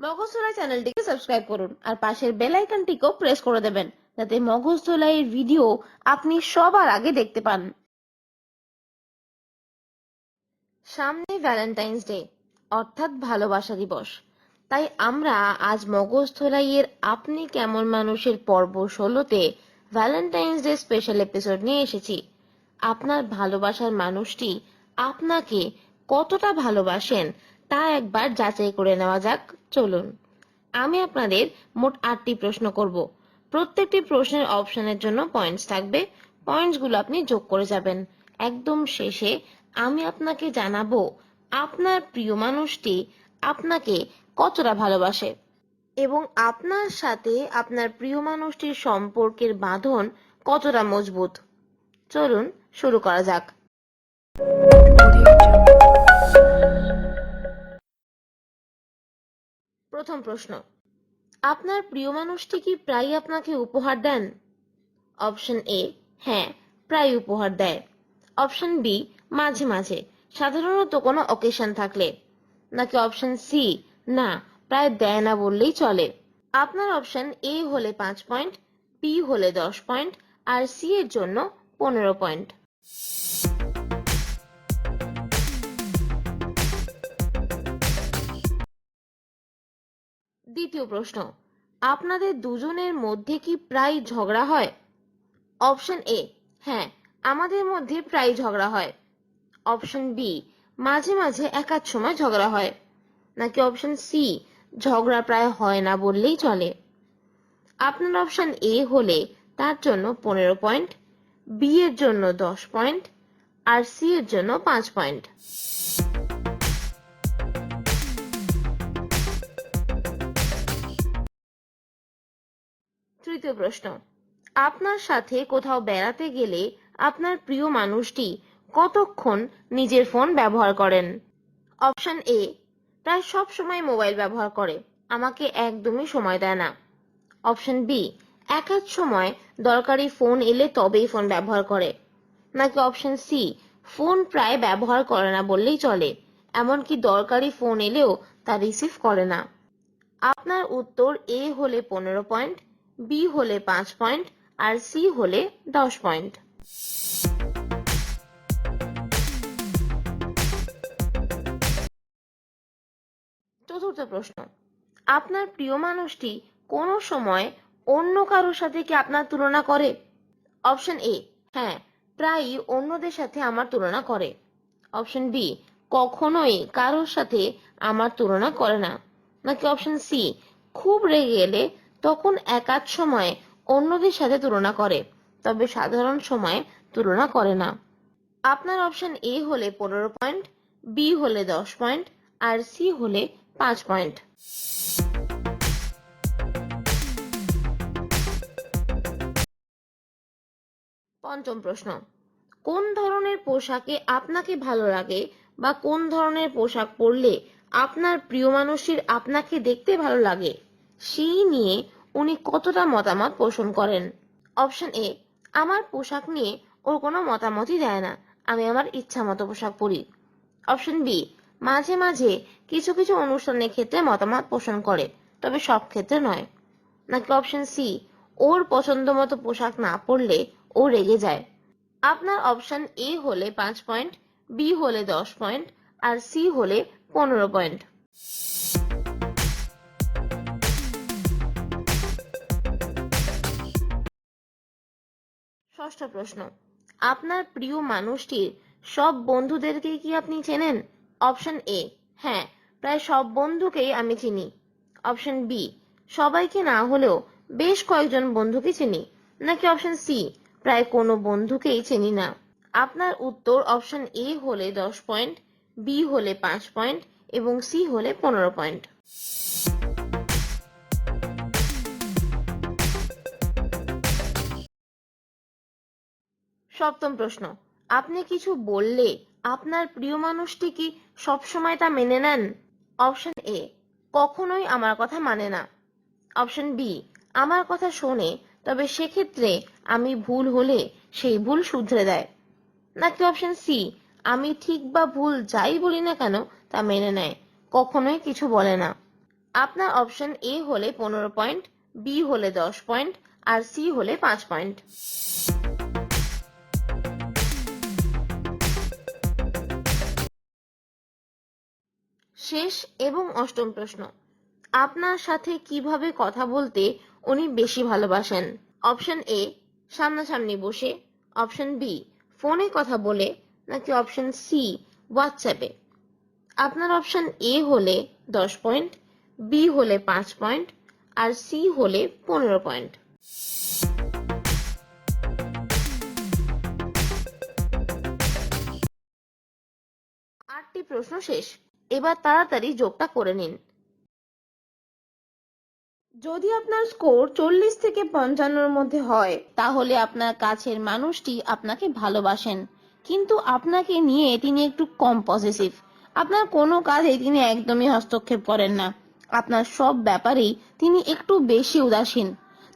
মগজধোলাই চ্যানেলটিকে সাবস্ক্রাইব করুন আর পাশের বেল আইকনটিকেও প্রেস করে দেবেন যাতে মগজধোলাইয়ের ভিডিও আপনি সবার আগে দেখতে পান। সামনে ভ্যালেন্টাইন্স ডে, অর্থাৎ ভালোবাসা দিবস। তাই আমরা আজ মগজধোলাইয়ের আপনি কেমন মানুষের পর্ব ষোলোতে ভ্যালেন্টাইন্স ডে স্পেশাল এপিসোড নিয়ে এসেছি। আপনার ভালোবাসার মানুষটি আপনাকে কতটা ভালোবাসেন তা একবার যাচাই করে নেওয়া যাক। চলুন, আমি আপনাদের মোট আটটি প্রশ্ন করব। প্রত্যেকটি প্রশ্নের অপশনের জন্য পয়েন্টস থাকবে। পয়েন্টসগুলো আপনি যোগ করে যাবেন। একদম শেষে আমি আপনাকে জানাব, আপনার প্রিয় মানুষটি আপনাকে কতটা ভালোবাসে? এবং আপনার সাথে আপনার প্রিয় মানুষটির সম্পর্কের বাঁধন কতটা মজবুত? চলুন, শুরু করা যাক। প্রথম প্রশ্ন। আপনার প্রিয় মানুষটি কি প্রায় আপনাকে উপহার দেন? অপশন এ হ্যাঁ প্রায় উপহার দেয়। অপশন বি, মাঝে মাঝে, সাধারণত কোনো অকেশন থাকলে। নাকি অপশন সি, না, প্রায় দেয় না বললেই চলে। আপনার অপশন এ হলে পাঁচ পয়েন্ট, বি হলে দশ পয়েন্ট, আর সি এর জন্য পনেরো পয়েন্ট। দ্বিতীয় প্রশ্ন, আপনাদের দুজনের মধ্যে কি প্রায় ঝগড়া হয়? অপশন এ হ্যাঁ আমাদের মধ্যে প্রায় ঝগড়া হয়। অপশন বি মাঝে মাঝে একাধ সময় ঝগড়া হয়। নাকি অপশন সি ঝগড়া প্রায় হয় না বললেই চলে। আপনার অপশন এ হলে তার জন্য পনেরো পয়েন্ট বি এর জন্য দশ পয়েন্ট, আর সি এর জন্য পাঁচ পয়েন্ট। তৃতীয় প্রশ্ন। আপনার সাথে কোথাও বেড়াতে গেলে আপনার প্রিয় মানুষটি কতক্ষণ নিজের ফোন ব্যবহার করেন? অপশন এ প্রায় সব সময় মোবাইল ব্যবহার করে, আমাকে একদমই সময় দেয় না। অপশন বি, এক এক সময় দরকারি ফোন এলে তবেই ফোন ব্যবহার করে। নাকি অপশন সি, ফোন প্রায় ব্যবহার করে না বললেই চলে, এমনকি দরকারি ফোন এলেও তা রিসিভ করে না। আপনার উত্তর এ হলে পনেরো পয়েন্ট বি হলে পাঁচ পয়েন্ট আর সি হলে দশ পয়েন্ট। চতুর্থ প্রশ্ন, আপনার প্রিয় মানুষটি কোনো সময় অন্য কারোর সাথে কি আপনার তুলনা করে? অপশন এ হ্যাঁ প্রায়ই অন্যদের সাথে আমার তুলনা করে। অপশন বি কখনোই কারোর সাথে আমার তুলনা করে না। নাকি অপশন সি খুব রেগে গেলে তখন একাধ সময় অন্যদের সাথে তুলনা করে, তবে সাধারণ সময়ে তুলনা করে না। আপনার অপশন এ হলে পনেরো পয়েন্ট, বি হলে দশ পয়েন্ট, আর সি হলে পাঁচ পয়েন্ট। পঞ্চম প্রশ্ন, কোন ধরনের পোশাকে আপনাকে ভালো লাগে বা কোন ধরনের পোশাক পরলে আপনার প্রিয় মানুষটির আপনাকে দেখতে ভালো লাগে? সেই নিয়ে উনি কতটা মতামত পোষণ করেন? অপশন এ, আমার পোশাক নিয়ে ওর কোনো মতামতই দেয় না। আমি আমার ইচ্ছা মতো পোশাক পরি। অপশন বি, মাঝে মাঝে কিছু কিছু অনুষ্ঠানের ক্ষেত্রে মতামত পোষণ করে, তবে সব ক্ষেত্রে নয়। নাকি অপশন সি, ওর পছন্দ মতো পোশাক না পরলে ও রেগে যায়। আপনার অপশন এ হলে পাঁচ পয়েন্ট, বি হলে দশ পয়েন্ট, আর সি হলে পনেরো পয়েন্ট। ষষ্ঠ প্রশ্ন। আপনার প্রিয় মানুষটির সব বন্ধুদেরকে কি আপনি চেনেন? অপশন এ হ্যাঁ প্রায় সব বন্ধুকেই আমি চিনি। অপশন বি, সবাইকে না হলেও বেশ কয়েকজন বন্ধুকে চিনি। নাকি অপশন সি, প্রায় কোনো বন্ধুকেই চিনি না। আপনার উত্তর অপশন এ হলে দশ পয়েন্ট, বি হলে পাঁচ পয়েন্ট এবং সি হলে পনেরো পয়েন্ট। সপ্তম প্রশ্ন। আপনি কিছু বললে আপনার প্রিয় মানুষটি কি সবসময় তা মেনে নেন? অপশন এ, কখনোই আমার কথা মানে না। অপশন বি, আমার কথা শোনে, তবে সেক্ষেত্রে আমি ভুল হলে সেই ভুল শুধরে দেয়। নাকি অপশন সি, আমি ঠিক বা ভুল যাই বলি না কেন তা মেনে নেয়, কখনোই কিছু বলে না। আপনার অপশন এ হলে পনেরো পয়েন্ট, বি হলে দশ পয়েন্ট, আর সি হলে পাঁচ পয়েন্ট। শেষ এবং অষ্টম প্রশ্ন। আপনার সাথে কীভাবে কথা বলতে উনি বেশি ভালোবাসেন? অপশন এ, সামনাসামনি বসে। অপশন বি, ফোনে কথা বলে নাকি অপশন সি, হোয়াটসঅ্যাপে। আপনার অপশন এ হলে দশ পয়েন্ট, বি হলে পাঁচ পয়েন্ট, আর সি হলে পনেরো পয়েন্ট। আটটি প্রশ্ন শেষ। এবার তাড়াতাড়ি যোগটা করে নিন। যদি আপনার স্কোর চল্লিশ থেকে পঞ্চান্নর মধ্যে হয়, তাহলে আপনার কাছের মানুষটি আপনাকে ভালোবাসেন। কিন্তু আপনাকে নিয়ে তিনি একটু কম পজিটিভ আপনার কোনো কাজে তিনি একদমই হস্তক্ষেপ করেন না। আপনার সব ব্যাপারেই তিনি একটু বেশি উদাসীন।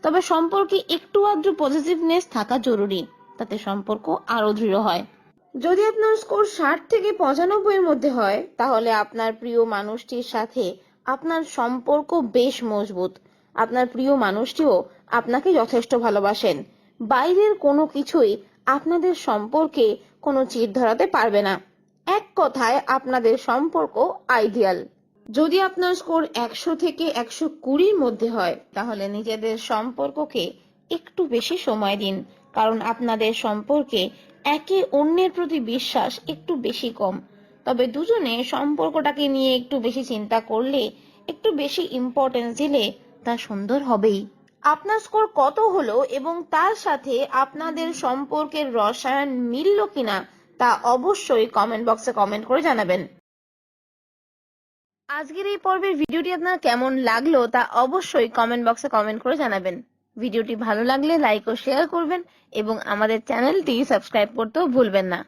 তবে সম্পর্কে একটু আদ্র পজিটিভনেস থাকা জরুরি, তাতে সম্পর্ক আরও দৃঢ় হয়। যদি আপনার স্কোর ষাট থেকে পঁচানব্বই এর মধ্যে হয়, তাহলে আপনার প্রিয় মানুষটির সাথে আপনার সম্পর্ক বেশ মজবুত। আপনার প্রিয় মানুষটিও আপনাকে যথেষ্ট ভালোবাসেন। বাইরের কোনো কিছুই আপনাদের সম্পর্কে কোনো চির ধরাতে পারবে না। এক কথায়, আপনাদের সম্পর্ক আইডিয়াল। যদি আপনার স্কোর একশো থেকে একশো কুড়ির মধ্যে হয়, তাহলে নিজেদের সম্পর্ককে একটু বেশি সময় দিন। কারণ আপনাদের সম্পর্কে একে অন্যের প্রতি বিশ্বাস একটু বেশি কম। তবে দুজনে সম্পর্কটাকে নিয়ে একটু বেশি চিন্তা করলে, একটু বেশি ইম্পর্টেন্স দিলে তা সুন্দর হবেই। আপনার স্কোর কত হলো এবং তার সাথে আপনাদের সম্পর্কের রসায়ন মিলল কিনা তা অবশ্যই কমেন্ট বক্সে কমেন্ট করে জানাবেন। আজকের এই পর্বের ভিডিওটি আপনার কেমন লাগল তা অবশ্যই কমেন্ট বক্সে কমেন্ট করে জানাবেন। ভিডিওটি ভালো লাগলে লাইক ও শেয়ার করবেন এবং আমাদের চ্যানেলটি সাবস্ক্রাইব করতেও ভুলবেন না।